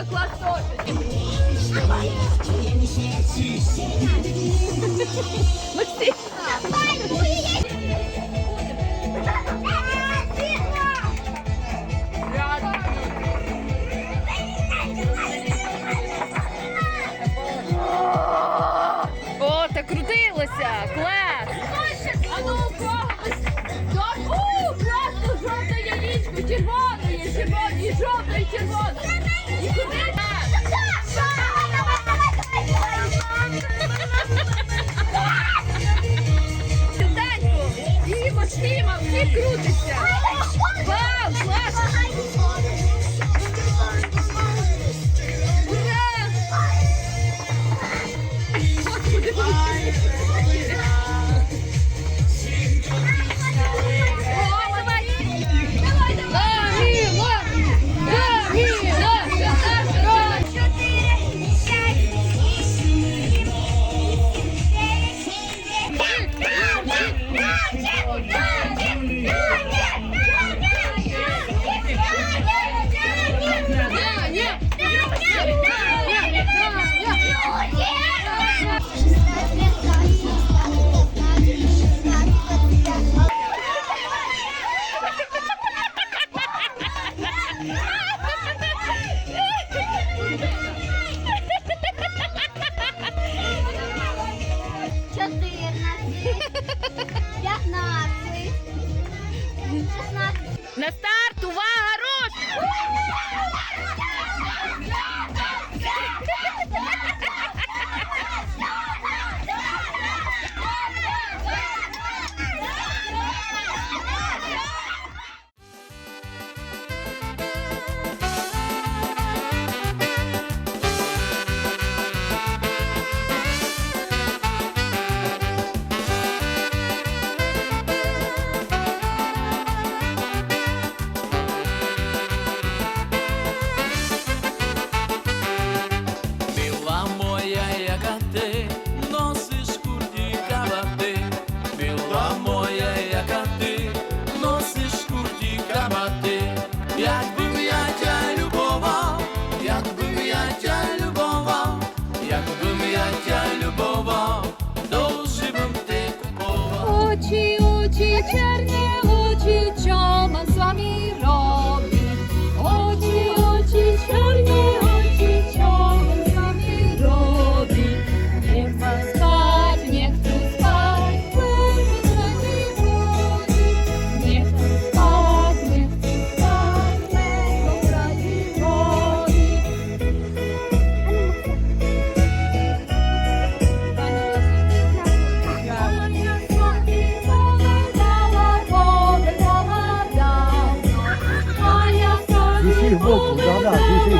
Вова классовщик. Максим. О, клас! А ну, клас! Класно, жовта яєчко! і червоний, і жовтий, і червоний. І куди? Крутиться. 15. 16. На старт! Увага! Руш! очі, очі, черні очі, чома з вами рот.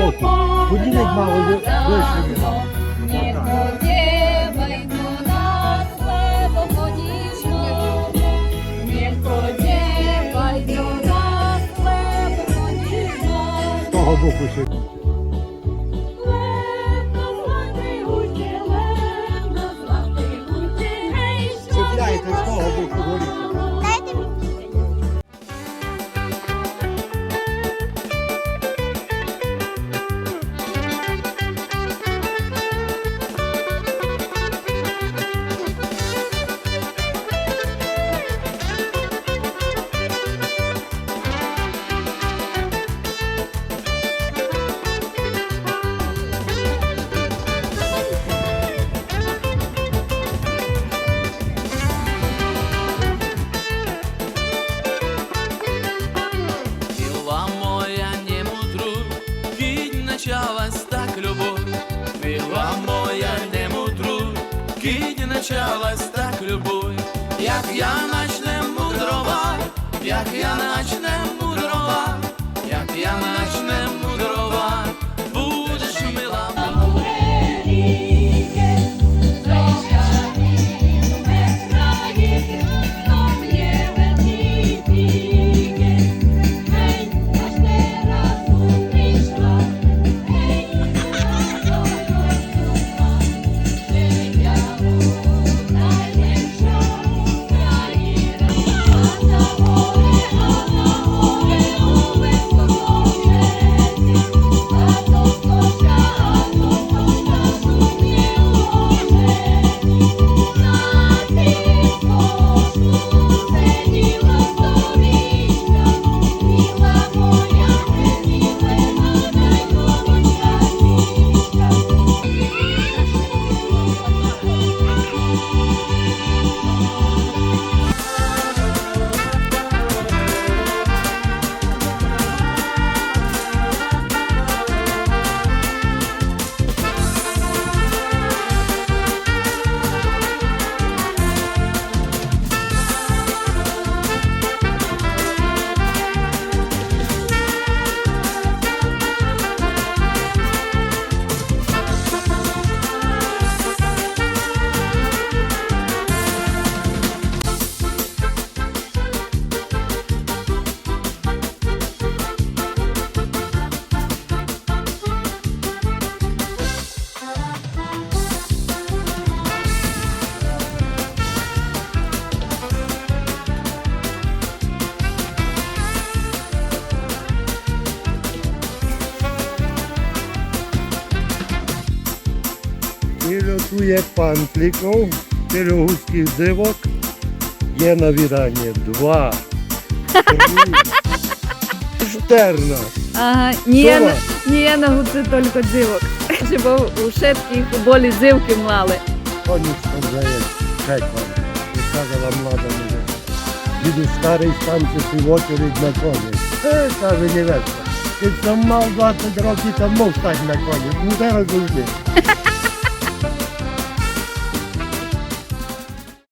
роботу. Будівник мало вийшли. З того боку ще. Чіпляйте з того боку горіть. качалась так любов, як я начнем мудрова, як я начнем. І лютує пан пирогузьких дивок. Є на вірані два, три, чотирнадцять. Ага, nie, Towa. nie na hucy tylko dzywok. Żeby u wszystkich boli dzywki mlali. Koniec tam zajeść, czekam. I казала млада мені. Діду старий стан чи очередь на коні. Е, каже невестка. Ти сам мав 20 років, мов стати на коні. Ну зараз завжди.